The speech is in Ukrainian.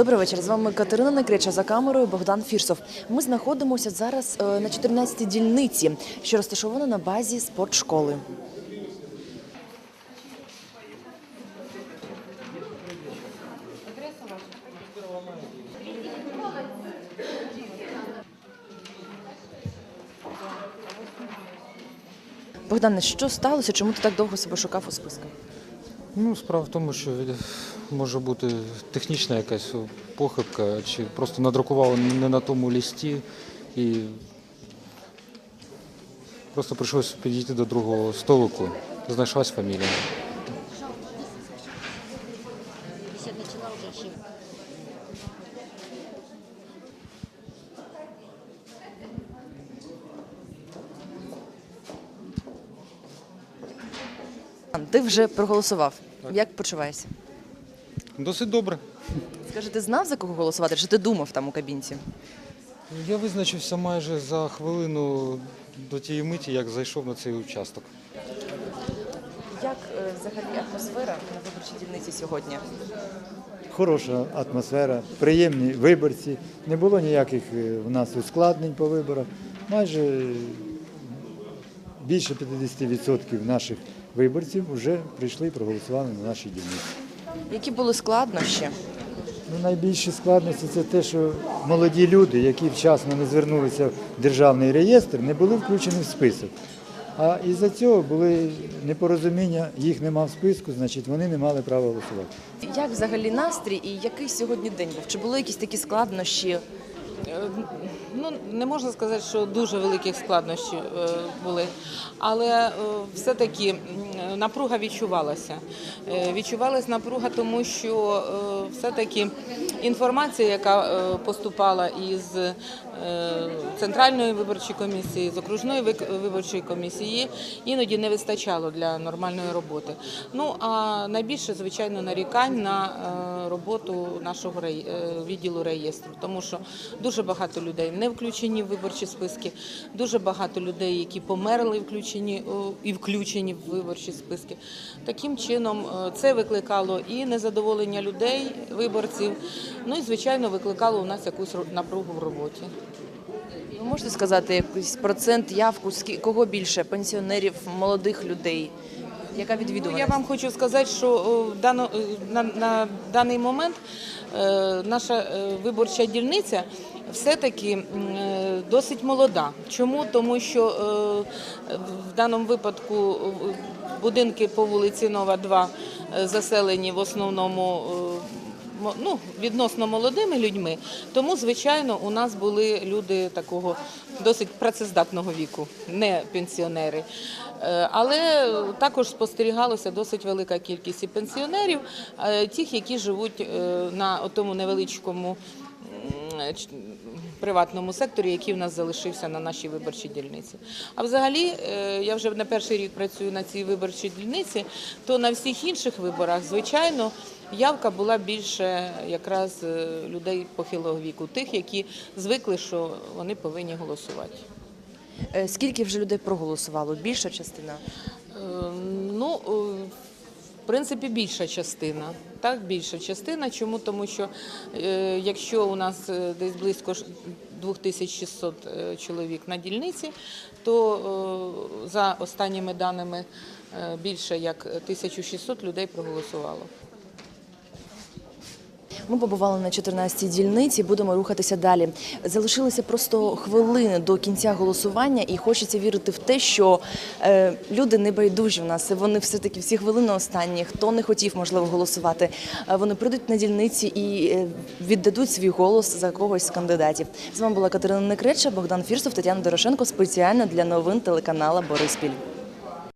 Добрий вечір. З вами Катерина Некреча за камерою Богдан Фірсов. Ми знаходимося зараз е, на 14-й дільниці, що розташована на базі спортшколи. Богдане, що сталося? Чому ти так довго себе шукав у списках? Ну, справа в тому, що може бути технічна якась похибка, чи просто надрукували не на тому лісті і просто прийшлося підійти до другого столику. Знайшлась фамілія. Ти вже проголосував. Як почуваєшся? Досить добре. Скажи, ти знав за кого голосувати? Чи ти думав там у кабінці? Я визначився майже за хвилину до тієї миті, як зайшов на цей участок. Як е, взагалі атмосфера на виборчій дільниці сьогодні? Хороша атмосфера, приємні виборці. Не було ніяких е, в нас ускладнень по виборах. Майже е, більше 50% наших виборців вже прийшли і проголосували на нашій дільниці. Які були складнощі? Ну, найбільші складності це те, що молоді люди, які вчасно не звернулися в державний реєстр, не були включені в список. А із-за цього були непорозуміння, їх нема в списку, значить вони не мали права голосувати. Як взагалі настрій і який сьогодні день був? Чи були якісь такі складнощі? Е, Ну, не можна сказати, що дуже великих складнощів е, були, але е, все-таки напруга відчувалася. Е, Відчувалась напруга, тому що е, все-таки інформація, яка е, поступала із Центральної виборчої комісії, з окружної виборчої комісії, іноді не вистачало для нормальної роботи. Ну а найбільше, звичайно, нарікань на роботу нашого відділу реєстру, тому що дуже багато людей не включені в виборчі списки, дуже багато людей, які померли, включені і включені в виборчі списки. Таким чином, е, це викликало і незадоволення людей, виборців. Ну і звичайно, викликало у нас якусь напругу в роботі. Ви можете сказати якийсь процент явку, кого більше? Пенсіонерів, молодих людей? Яка Ну, я вам хочу сказати, що в дано- е, на, на даний момент е, наша е, виборча дільниця все-таки е, досить молода. Чому? Тому що е, в даному випадку е, будинки по вулиці Нова 2 е, заселені в основному. Ну, відносно молодими людьми, тому звичайно у нас були люди такого досить працездатного віку, не пенсіонери. Е, Але також спостерігалося досить велика кількість і пенсіонерів, е, тих, які живуть е, на тому невеличкому приватному секторі, який в нас залишився на нашій виборчій дільниці. А взагалі, е, я вже не перший рік працюю на цій виборчій дільниці, то на всіх інших виборах, звичайно, явка була більше якраз е, людей похилого віку, тих, які звикли, що вони повинні голосувати. Е, Скільки вже людей проголосувало? Більша частина? Е, Ну, принципі, більша частина. Так, більша частина. Чому? Тому що е, якщо у нас е, десь близько ж 2600 е, чоловік на дільниці, то за останніми даними більше як 1600 людей проголосувало. Ми побували на 14-й дільниці, будемо рухатися далі. Залишилися просто хвилини до кінця голосування, і хочеться вірити в те, що е, люди не байдужі в нас. Вони все таки всі хвилини останні. Хто не хотів, можливо, голосувати. е, Вони прийдуть на дільниці і е, віддадуть свій голос за когось з кандидатів. З вами була Катерина Некреча, Богдан Фірсов, Тетяна Дорошенко спеціально для новин телеканала Бориспіль.